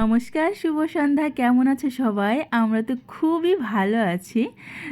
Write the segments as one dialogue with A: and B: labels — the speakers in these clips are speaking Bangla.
A: নমস্কার, শুভ সন্ধ্যা। কেমন আছে সবাই? আমরা তো খুবই ভালো আছি।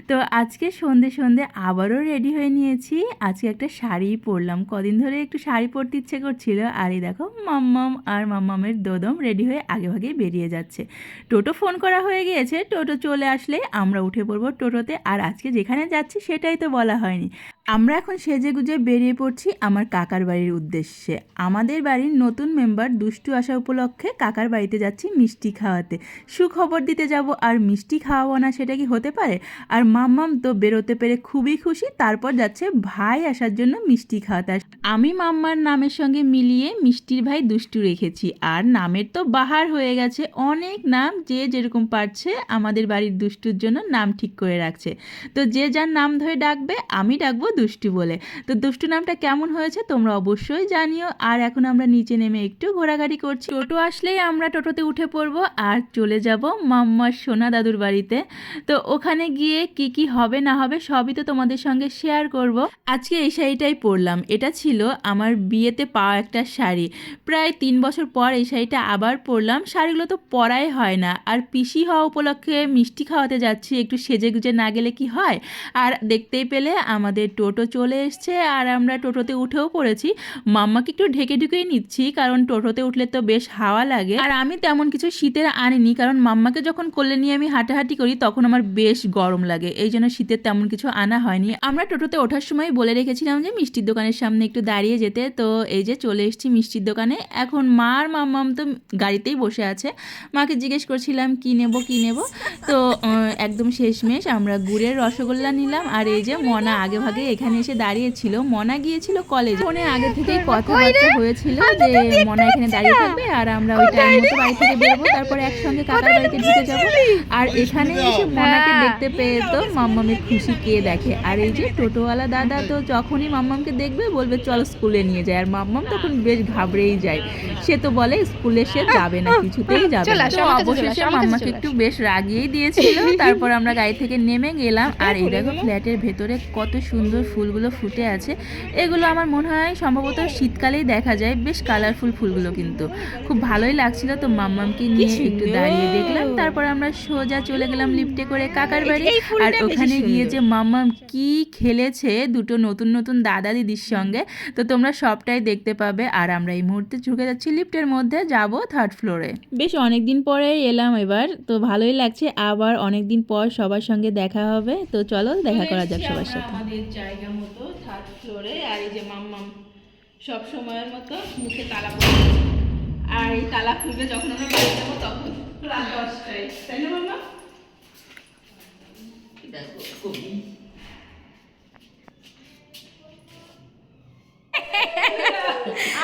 A: তো আজকে সন্ধে সন্ধে আবারও রেডি হয়ে নিয়েছি। আজকে একটা শাড়ি পরলাম। কদিন ধরে একটু শাড়ি পরতে ইচ্ছে করছিল। আর এই দেখো, মাম্মাম আর মাম্মামের দোদম রেডি হয়ে আগে ভাগে বেরিয়ে যাচ্ছে। টোটো ফোন করা হয়ে গিয়েছে। টোটো চলে আসলে আমরা উঠে পড়ব টোটোতে। আর আজকে যেখানে যাচ্ছি সেটাই তো বলা হয়নি। আমরা এখন সেজে গুজে বেরিয়ে পড়ছি আমার কাকার বাড়ির উদ্দেশ্যে। আমাদের বাড়ির নতুন মেম্বার দুষ্টু আসা উপলক্ষে কাকার বাড়িতে যাচ্ছি মিষ্টি খাওয়াতে। সুখবর দিতে যাব আর মিষ্টি খাওয়াবো না সেটা কি হতে পারে? আর মাম্মাম তো বেরোতে পেরে খুবই খুশি, তারপর যাচ্ছে ভাই আসার জন্য মিষ্টি খাওয়াতে আমি মাম্মার নামের সঙ্গে মিলিয়ে মিষ্টির ভাই দুষ্টু রেখেছি। আর নামের তো বাহার হয়ে গেছে, অনেক নাম যে যেরকম পারছে আমাদের বাড়ির দুষ্টুর জন্য নাম ঠিক করে রাখছে। তো যে যার নাম ধরে ডাকবে, আমি ডাকবো দুষ্টু বলে। তো দুষ্টু নামটা কেমন হয়েছে তোমরা অবশ্যই জানিও। আর এখন আমরা নিচে নেমে একটু ঘোরাঘাড়ি করছি। টোটো আসলেই আমরা টোটোতে উঠে পড়ব আর চলে যাব মাম্মার সোনা দাদুর বাড়িতে। তো ওখানে গিয়ে কি কি হবে না হবে সবই তো তোমাদের সঙ্গে শেয়ার করব। আজকে এই শাড়িটাই পরলাম। এটা ছিল আমার বিয়েতে পাওয়া একটা শাড়ি। প্রায় তিন বছর পর এই শাড়িটা আবার পরলাম। শাড়িগুলো তো পরাই হয় না। আর পিসি হওয়া উপলক্ষে মিষ্টি খাওয়াতে যাচ্ছি। একটু সেজে গুজে না গেলে কি হয়? আর দেখতেই পেলে আমাদের টোটো চলে এসছে আর আমরা টোটোতে উঠেও পড়েছি। মাম্মাকে একটু ঢেকে ঢুকেই নিচ্ছি, কারণ টোটোতে উঠলে তো বেশ হাওয়া লাগে। আর আমি তেমন কিছু শীতের আনিনি, কারণ মাম্মাকে যখন কোলে নিয়ে আমি হাঁটাহাঁটি করি, তখন আমার বেশ গরম লাগে। এই জন্য শীতের তেমন কিছু আনা হয়নি। আমরা টোটোতে ওঠার সময় বলে রেখেছিলাম যে মিষ্টির দোকানের সামনে একটু দাঁড়িয়ে যেতে। তো এই যে চলে এসেছি মিষ্টির দোকানে। এখন মা আর মাম্মাম তো গাড়িতেই বসে আছে। মাকে জিজ্ঞেস করছিলাম, কি নেব কি নেব? তো একদম শেষমেশ আমরা গুড়ের রসগোল্লা নিলাম। আর এই যে মনা আগে ভাগে এখানে এসে দাঁড়িয়েছিল। মনা গিয়েছিল কলেজে ফোনে আগে থেকেই কথাবার্তা হয়েছিল যে মনা এখানে দাঁড়িয়ে থাকবে আর আমরা ওই টাইম মতো বাড়ি থেকে বেরোবো তারপরে একসঙ্গে কাকার বাড়িতে ঢুকে যাব। আর এখানে এসে মনাকে দেখতে পেয়ে তো মাম্মামের খুশি কে দেখে। আর এই যে টোটোওয়ালা দাদা তো যখনই মাম্মামকে দেখবে বলবে চল স্কুলে নিয়ে যায় আর মাম্মাম তখন বেশ ঘাবড়েই যায়। সে তো বলে স্কুলে সে যাবে না কিছুতেই যাবে না। তো অবশেষে মাম্মাকে একটু বেশ রাগিয়েই দিয়েছিল। তারপর আমরা গাড়ি থেকে নেমে গেলাম। আর এই দেখো ফ্ল্যাটের ভেতরে কত সুন্দর ফুলগুলো ফুটে আছে। এগুলো আমার মনে হয় সম্ভবত শীতকালেই দেখা যায়। বেশ কালারফুল ফুলগুলো কিন্তু। খুব ভালোই লাগছিল তো মাম্মামকে নিয়ে একটু দাঁড়িয়ে দেখলাম। তারপর আমরা সোজা চলে গেলাম লিফটে করে কাকার বাড়ি। আর ওখানে গিয়ে যে মাম্মাম কি খেলেছে দুটো নতুন নতুন দাদা দিদির সঙ্গে তো তোমরা সবটাই দেখতে পাবে। আর আমরা এই মুহূর্তে ঢুকে যাচ্ছি লিফটের মধ্যে। যাব থার্ড ফ্লোরে বেশ অনেক দিন পরে এলাম এবার। তো ভালোই লাগছে। আবার অনেক দিন পর সবার সঙ্গে দেখা হবে। তো চলো দেখা করা যাক সবার সাথে। জায়গা মতো থার্ড ফ্লোরে আর এই যে মাম্মাম সব সময়ের মতো মুখে তালা পড়ে আর এই তালা খুলবে যখন আমরা বাড়ি যাব তখন। রাত দশটায় তাই না মাম্মা?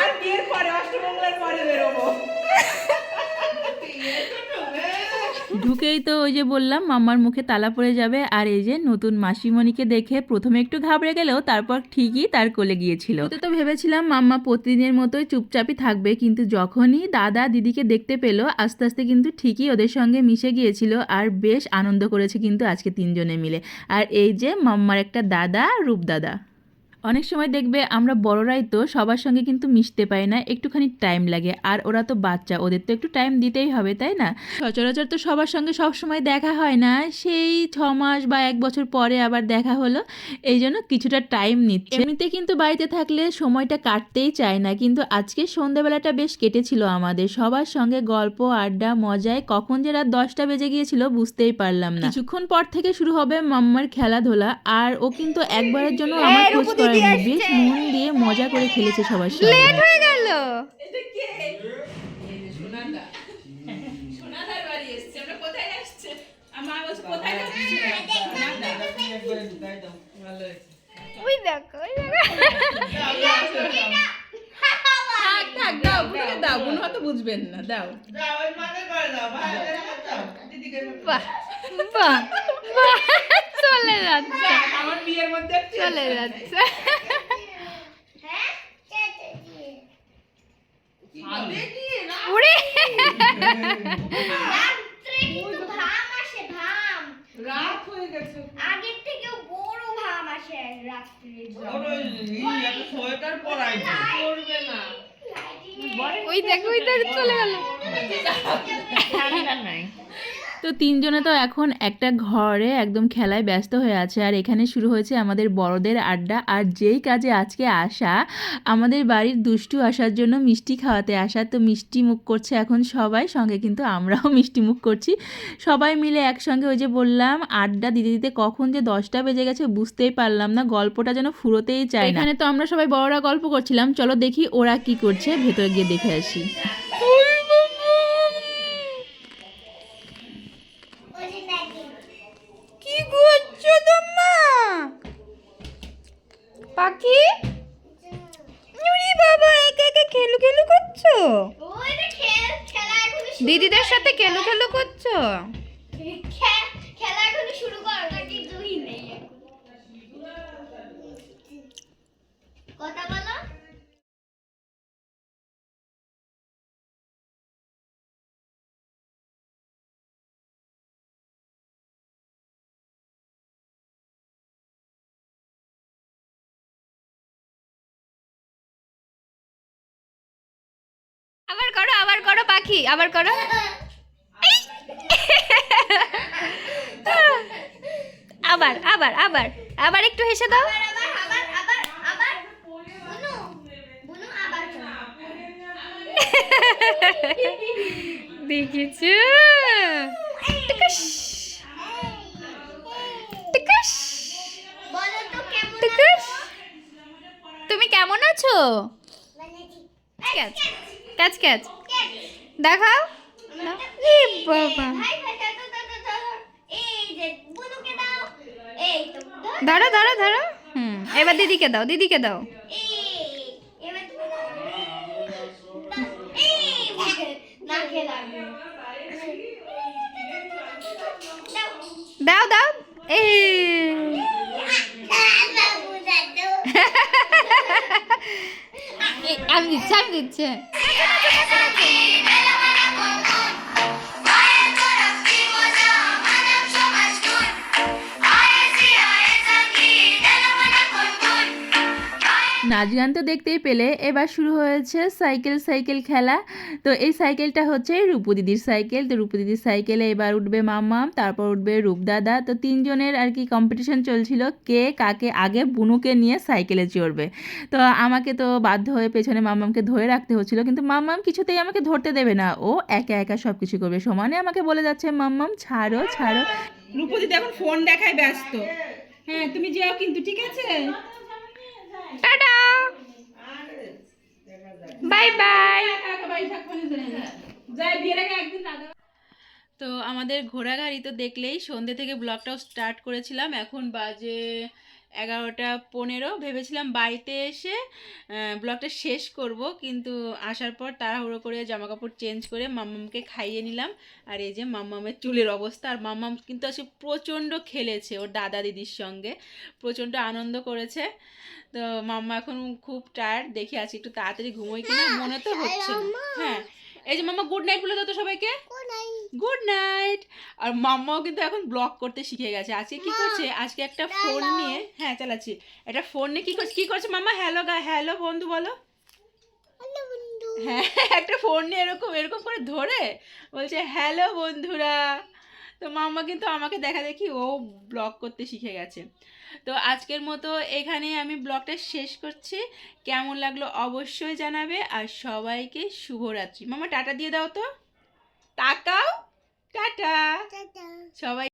B: আর বিয়ের পরে অষ্টমঙ্গলার পরে বেরোবো।
A: ঢুকেই তো ওই যে বললাম, মাম্মার মুখে তালা পড়ে যাবে। আর এই যে নতুন মাসিমণিকে দেখে প্রথমে একটু ঘাবড়ে গেলেও তারপর ঠিকই তার কোলে গিয়েছিল। তো তো ভেবেছিলাম মাম্মা প্রতিদিনের মতোই চুপচাপই থাকবে, কিন্তু যখনই দাদা দিদিকে দেখতে পেল, আস্তে আস্তে কিন্তু ঠিকই ওদের সঙ্গে মিশে গিয়েছিল আর বেশ আনন্দ করেছে কিন্তু আজকে তিনজনে মিলে। আর এই যে মাম্মার একটা দাদা রূপ দাদা অনেক সময় দেখবে আমরা বড়রাই তো সবার সঙ্গে কিন্তু মিশতে পারি না, একটুখানি টাইম লাগে। আর ওরা তো বাচ্চা, ওদের তো একটু টাইম দিতেই হবে, তাই না? সচরাচর তো সবার সঙ্গে সব সময় দেখা হয় না। সেই ছ মাস বা এক বছর পরে আবার দেখা হলো, এই জন্য কিছুটা টাইম নিচ্ছে। এমনিতে কিন্তু বাড়িতে থাকলে সময়টা কাটতেই চায় না, কিন্তু আজকে সন্ধেবেলাটা বেশ কেটেছিল আমাদের। সবার সঙ্গে গল্প, আড্ডা, মজায় কখন যে রাত দশটা বেজে গিয়েছিল বুঝতেই পারলাম না। কিছুক্ষণ পর থেকে শুরু হবে মাম্মার খেলাধুলা, আর ও কিন্তু একবারের জন্য আমার খোঁজ করেনি বেশ মন দিয়ে মজা করে খেলেছে সবার সঙ্গে
C: হয়ে গেল।
B: ওই কে?
C: ওই
B: যে হয়তো বুঝবেন না দাও।
C: বাহ বাহ বাহ চলে যাচ্ছে।
B: আমার বিয়ের মধ্যে
C: চলে যাচ্ছে উড়ে
D: রাত্রে কিন্তু ঘাম আসে ঘাম
B: রাত হয়ে গেছে।
D: আগের থেকেও বড় ঘাম আসে রাত্রে
B: সোয়েটার পরাই করবে না।
C: ওই দেখ ওই চলে গেল।
A: তো তিনজনে তো এখন একটা ঘরে একদম খেলায় ব্যস্ত হয়ে আছে। আর এখানে শুরু হয়েছে আমাদের বড়দের আড্ডা। আর যেই কাজে আজকে আসা আমাদের বাড়ির দুষ্টু আসার জন্য মিষ্টি খাওয়াতে আসা। তো মিষ্টি মুখ করছে এখন সবাই সঙ্গে কিন্তু আমরাও মিষ্টি মুখ করছি। সবাই মিলে একসঙ্গে ওই যে বললাম আড্ডা দিতে দিতে কখন যে দশটা বেজে গেছে বুঝতেই পারলাম না। গল্পটা যেন ফুরোতেই চায় এখানে তো আমরা সবাই বড়রা গল্প করছিলাম। চলো দেখি ওরা কি করছে ভেতরে গিয়ে দেখে আসি।
C: আবার করো আবার করো পাখি আবার করো। আবার আবার আবার আবার একটু হেসে দাও। দেখেছ? তুমি কেমন আছো?
D: ঠিক
C: ক্যাচ ক্যাচ ক্যাচ। দেখাও। এ বাবা।
D: ধর।
C: ধরো ধরো। হুম এবার দিদিকে দাও দিদিকে দাও।
D: দাও। দাও। এই না খেলাম দাও।
C: দাও দাও এই এই, আমি
A: নাচ গান তো দেখতেই পেলে। এবার শুরু হয়েছে সাইকেল সাইকেল খেলা। তো এই সাইকেলটা হচ্ছে রূপু দিদির সাইকেল। তো রূপু দিদির সাইকেলে এবার উঠবে মাম্মাম তারপর উঠবে রূপদাদা। তো তিনজনের আর কি কম্পিটিশন চলছিল, কে কাকে আগে বুনুকে নিয়ে সাইকেলে চড়বে। তো আমাকে তো বাধ্য হয়ে পেছনে মাম্মামকে ধরে রাখতে হচ্ছিল, কিন্তু মাম্মাম কিছুতেই আমাকে ধরতে দেবে না। ও একা একা সব কিছু করবে। সমানে আমাকে বলে যাচ্ছে, মাম্মাম, ছাড়ো ছাড়ো।
B: রূপদিদি এখন ফোন দেখায় ব্যস্ত। হ্যাঁ তুমি যাও কিন্তু, ঠিক আছে
C: টাটা বাই বাই
A: তো আমাদের ঘোড়া গাড়ি তো দেখলেই সন্ধ্যে থেকে ব্লগটাও স্টার্ট করেছিলাম। এখন বাজে এগারোটা পনেরো ভেবেছিলাম বাড়িতে এসে ব্লগটা শেষ করব কিন্তু আসার পর তাড়াহুড়ো করে জামা কাপড় চেঞ্জ করে মাম্মামকে খাইয়ে নিলাম। আর এই যে মাম্মামের চুলের অবস্থা আর মাম্মাম কিন্তু আসে প্রচণ্ড খেলেছে ওর দাদা দিদির সঙ্গে প্রচণ্ড আনন্দ করেছে। তো মাম্মা এখন খুব টায়ার্ড দেখি আছি একটু তাড়াতাড়ি ঘুমোই কিনা মনে তো হচ্ছে হ্যাঁ এই যে মাম্মা গুড নাইট বলে দাও তো সবাইকে। গুড নাইট আর মাম্মাও কিন্তু এখন ব্লগ করতে শিখে গেছে। আজকে কি করছে? আজকে একটা ফোন নিয়ে হ্যাঁ চালাচ্ছি। একটা ফোন নিয়ে কি করছে? কি করছে মাম্মা? হ্যালো গা হ্যালো বন্ধু বলো। হ্যাঁ একটা ফোন নিয়ে এরকম এরকম করে ধরে বলছে হ্যালো বন্ধুরা। তো মাম্মা কিন্তু আমাকে দেখা দেখি ও ব্লগ করতে শিখে গেছে। তো আজকের মতো এখানে আমি ব্লগটা শেষ করছি। কেমন লাগল অবশ্যই জানাবে। আর সবাইকে শুভরাত্রি। মামা টাটা দিয়ে দাও তো। তাকাও। টাটা। সবাই